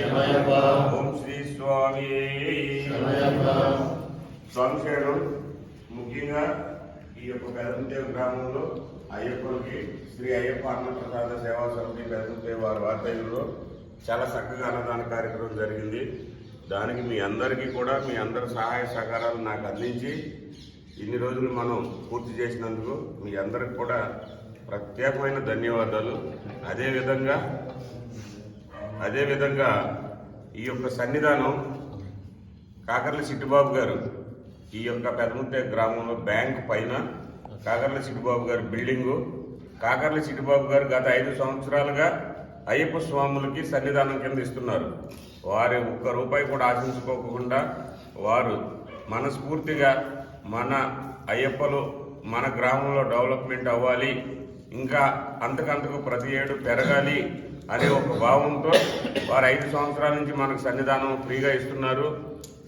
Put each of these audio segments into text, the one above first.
శరణయ్యప్ప. ఓం శ్రీ స్వామి శరణయ్యప్ప. స్వామి శరణం ముఖ్యంగా ఈ యొక్క పెదముదేవ గ్రామంలో అయ్యప్పలకి శ్రీ అయ్యప్ప అన్నప్రసాద సేవా సమితి పెదముదేవ వారి ఆధ్వర్యంలో చాలా చక్కగా అన్నదాన కార్యక్రమం జరిగింది దానికి మీ అందరికీ కూడా మీ అందరి సహాయ సహకారాలు నాకు అందించి ఇన్ని రోజులు మనం పూర్తి చేసినందుకు మీ అందరికి కూడా ప్రత్యేకమైన ధన్యవాదాలు అదేవిధంగా అదేవిధంగా ఈ యొక్క సన్నిధానం కాకర్ల సిట్టిబాబు గారు ఈ యొక్క పెదముత్తే గ్రామంలో బ్యాంక్ పైన కాకర్ల సిట్టిబాబు గారి బిల్డింగు. కాకర్ల సిట్టిబాబు గారు గత ఐదు సంవత్సరాలుగా అయ్యప్ప స్వాములకి సన్నిధానం కింద ఇస్తున్నారు. వారి ఒక్క రూపాయి కూడా ఆశించుకోకుండా వారు మనస్ఫూర్తిగా మన అయ్యప్పలు మన గ్రామంలో డెవలప్మెంట్ అవ్వాలి. ఇంకా అంతకంతకు ప్రతి ఏడు పెరగాలి. అనే ఒక భావంతో వారు ఐదు సంవత్సరాల నుంచి మనకు సన్నిధానం ఫ్రీగా ఇస్తున్నారు.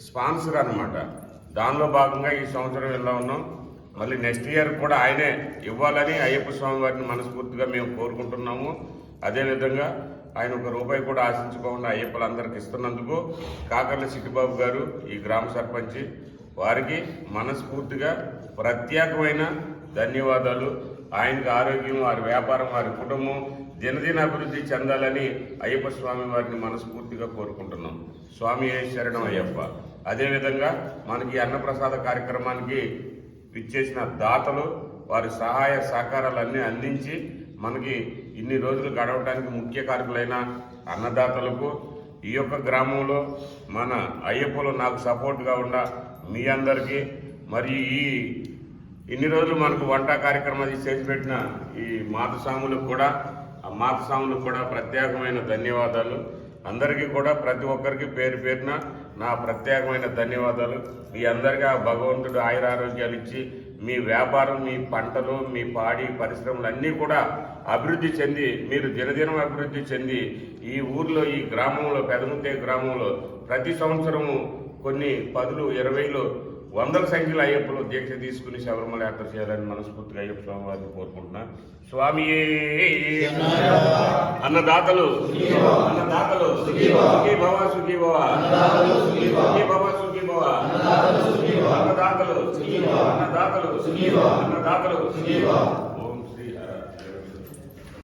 స్పాన్సర్ అనమాట దానిలో భాగంగా ఈ సంవత్సరం వెళ్ళా ఉన్నాం? మళ్ళీ నెక్స్ట్ ఇయర్ కూడా ఆయనే ఇవ్వాలని అయ్యప్ప స్వామి వారిని మనస్ఫూర్తిగా మేము కోరుకుంటున్నాము. అదేవిధంగా ఆయన ఒక రూపాయి కూడా ఆశించుకోకుండా అయ్యప్పలందరికి ఇస్తున్నందుకు కాకర్ల సిట్టిబాబు గారు ఈ గ్రామ సర్పంచి వారికి మనస్ఫూర్తిగా ప్రత్యేకమైన ధన్యవాదాలు. ఆయనకి ఆరోగ్యం వారి వ్యాపారం వారి కుటుంబం దినదిన అభివృద్ధి చెందాలని అయ్యప్ప స్వామి వారిని మనస్ఫూర్తిగా కోరుకుంటున్నాం. స్వామి శరణం అయ్యప్ప? అదేవిధంగా మనకి అన్నప్రసాద కార్యక్రమానికి ఇచ్చేసిన దాతలు వారి సహాయ సహకారాలన్నీ అందించి మనకి ఇన్ని రోజులు గడవడానికి ముఖ్య కారకులైన అన్నదాతలకు ఈ యొక్క గ్రామంలో మన అయ్యప్పలు నాకు సపోర్ట్గా ఉన్న మీ అందరికీ మరియు ఈ ఇన్ని రోజులు మనకు వంట కార్యక్రమాలు చేసి పెట్టిన ఈ మాతస్వాములకు కూడా ఆ మాతస్వాములకు కూడా ప్రత్యేకమైన ధన్యవాదాలు. అందరికీ కూడా ప్రతి ఒక్కరికి పేరు పేరున నా ప్రత్యేకమైన ధన్యవాదాలు. మీ అందరికీ ఆ భగవంతుడు ఆయురారోగ్యాలు ఇచ్చి మీ వ్యాపారం మీ పంటలు మీ పాడి పరిశ్రమలు అన్నీ కూడా అభివృద్ధి చెంది మీరు దినదినం అభివృద్ధి చెంది ఈ ఊర్లో ఈ గ్రామంలో పెదముతే గ్రామంలో ప్రతి సంవత్సరము కొన్ని పదులు ఇరవైలు వందల సంఖ్యలో అయ్యప్పలు దీక్ష తీసుకుని శబరిమల యాత్ర చేయాలని మనస్ఫూర్తిగా అయ్యప్ప స్వామి వారిని కోరుకుంటున్నా. స్వామి! అన్నదాతలు! అన్నదాతలు! సుఖీ భవ సుఖీ భవ! సుఖీ భవ సుఖీ భవ! అన్నదాతలు! అన్నదాతలు! అన్నదాతలు!